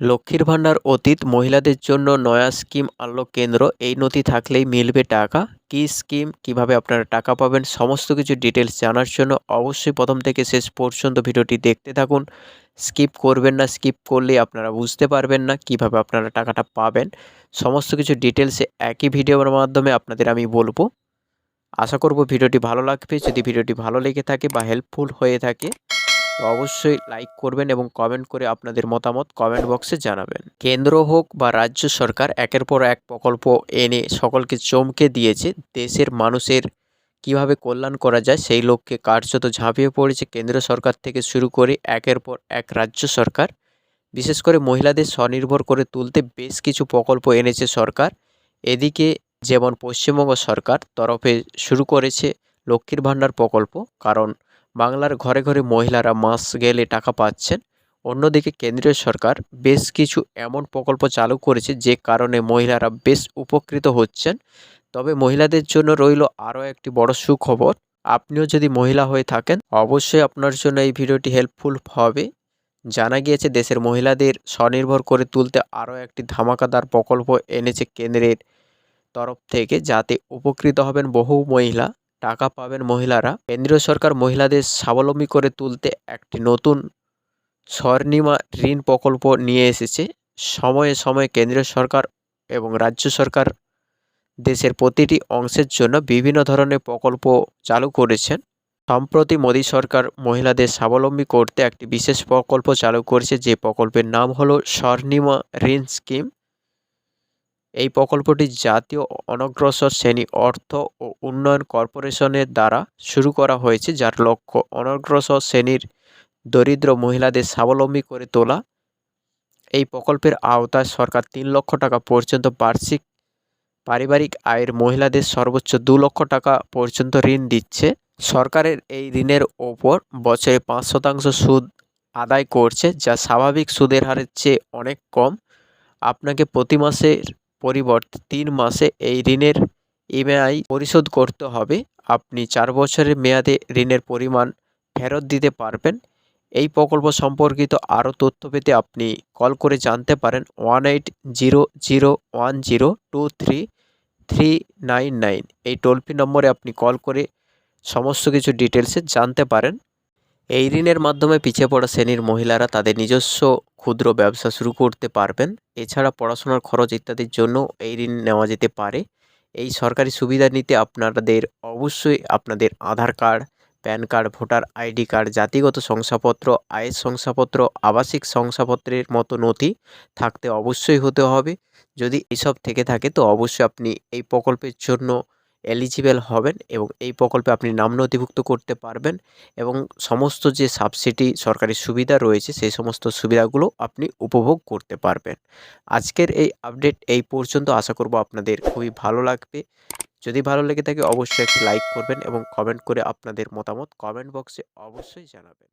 লক্ষ্মীর ভাণ্ডার অতীত মহিলাদের জন্য নয়া স্কিম আনলো কেন্দ্র, এই নথি থাকলেই মিলবে টাকা। কি স্কিম, কীভাবে আপনারা টাকা পাবেন, সমস্ত কিছু ডিটেলস জানার জন্য অবশ্যই প্রথম থেকে শেষ পর্যন্ত ভিডিওটি দেখতে থাকুন। স্কিপ করবেন না, স্কিপ করলে আপনারা বুঝতে পারবেন না কীভাবে আপনারা টাকাটা পাবেন। সমস্ত কিছু ডিটেলসে একই ভিডিওর মাধ্যমে আপনাদের আমি বলব। আশা করব ভিডিওটি ভালো লাগবে। যদি ভিডিওটি ভালো লেগে থাকে বা হেল্পফুল হয়ে থাকে তো অবশ্যই লাইক করবেন এবং কমেন্ট করে আপনাদের মতামত কমেন্ট বক্সে জানাবেন। কেন্দ্র হোক বা রাজ্য সরকার, একের পর এক প্রকল্প এনে সকলকে চমকে দিয়েছে, দেশের মানুষের কীভাবে কল্যাণ করা যায় সেই লক্ষ্যে কার্যত ঝাঁপিয়ে পড়েছে কেন্দ্র সরকার থেকে শুরু করে একের পর এক রাজ্য সরকার। বিশেষ করে মহিলাদের স্বনির্ভর করে তুলতে বেশ কিছু প্রকল্প এনেছে সরকার। এদিকে যেমন পশ্চিমবঙ্গ সরকার তরফে শুরু করেছে লক্ষ্মীর ভাণ্ডার প্রকল্প, কারণ বাংলার ঘরে ঘরে মহিলারা মাস গেলে টাকা পাচ্ছেন। অন্যদিকে কেন্দ্রীয় সরকার বেশ কিছু এমন প্রকল্প চালু করেছে যে কারণে মহিলারা বেশ উপকৃত হচ্ছেন। তবে মহিলাদের জন্য রইল আরও একটি বড় সুখবর। আপনিও যদি মহিলা হয়ে থাকেন, অবশ্যই আপনার জন্য এই ভিডিওটি হেল্পফুল হবে। জানা গিয়েছে দেশের মহিলাদের স্বনির্ভর করে তুলতে আরও একটি ধামাকাদার প্রকল্প এনেছে কেন্দ্রের তরফ থেকে যাতে উপকৃত হবেন বহু মহিলা। টাকা পাবেন মহিলারা। কেন্দ্রীয় সরকার মহিলাদের স্বাবলম্বী করে তুলতে একটি নতুন স্বর্ণিমা ঋণ প্রকল্প নিয়ে এসেছে। সময়ে সময়ে কেন্দ্রীয় সরকার এবং রাজ্য সরকার দেশের প্রতিটি অংশের জন্য বিভিন্ন ধরনের প্রকল্প চালু করেছেন। সম্প্রতি মোদী সরকার মহিলাদের স্বাবলম্বী করতে একটি বিশেষ প্রকল্প চালু করেছে। যে প্রকল্পের নাম হলো স্বর্ণিমা ঋণ স্কিম। এই প্রকল্পটি জাতীয় অনগ্রসর শ্রেণি অর্থ ও উন্নয়ন কর্পোরেশনের দ্বারা শুরু করা হয়েছে, যার লক্ষ্য অনগ্রসর শ্রেণির দরিদ্র মহিলাদের স্বাবলম্বী করে তোলা। এই প্রকল্পের আওতায় সরকার তিন লক্ষ টাকা পর্যন্ত বার্ষিক পারিবারিক আয়ের মহিলাদের সর্বোচ্চ দু লক্ষ টাকা পর্যন্ত ঋণ দিচ্ছে। সরকারের এই ঋণের ওপর বছরে পাঁচ শতাংশ সুদ আদায় করছে, যা স্বাভাবিক সুদের হারের চেয়ে অনেক কম। আপনাকে প্রতি মাসের পরিবর্তে তিন মাসে এই ঋণের ইএমআই পরিশোধ করতে হবে। আপনি চার বছরের মেয়াদে ঋণের পরিমাণ ফেরত দিতে পারবেন। এই প্রকল্প সম্পর্কিত আরও তথ্য পেতে আপনি কল করে জানতে পারেন one eight zero zero one zero two three three nine nine. এই টোল ফ্রি নম্বরে আপনি কল করে সমস্ত কিছু ডিটেলসে জানতে পারেন। এই ঋণের মাধ্যমে পিছিয়ে পড়া শ্রেণির মহিলারা তাদের নিজস্ব ক্ষুদ্র ব্যবসা শুরু করতে পারবেন। এছাড়া পড়াশোনার খরচ ইত্যাদির জন্য এই ঋণ নেওয়া যেতে পারে। এই সরকারি সুবিধা নিতে আপনাদের অবশ্যই আপনাদের Aadhaar card, PAN card, voter ID card, জাতিগত শংসাপত্র, আয়ের শংসাপত্র, আবাসিক শংসাপত্রের মতো নথি থাকতে অবশ্যই হতে হবে। যদি এসব থেকে থাকে তো অবশ্যই আপনি এই প্রকল্পের জন্য এলিজিবেল হবেন এবং এই প্রকল্পে আপনি নাম নথিভুক্ত করতে পারবেন এবং সমস্ত যে সাবসিডি সরকারি সুবিধা রয়েছে সেই সমস্ত সুবিধাগুলো আপনি উপভোগ করতে পারবেন। আজকের এই আপডেট এই পর্যন্ত। আশা করব আপনাদের খুবই ভালো লাগবে। যদি ভালো লেগে থাকে অবশ্যই একটি লাইক করবেন এবং কমেন্ট করে আপনাদের মতামত কমেন্ট বক্সে অবশ্যই জানাবেন।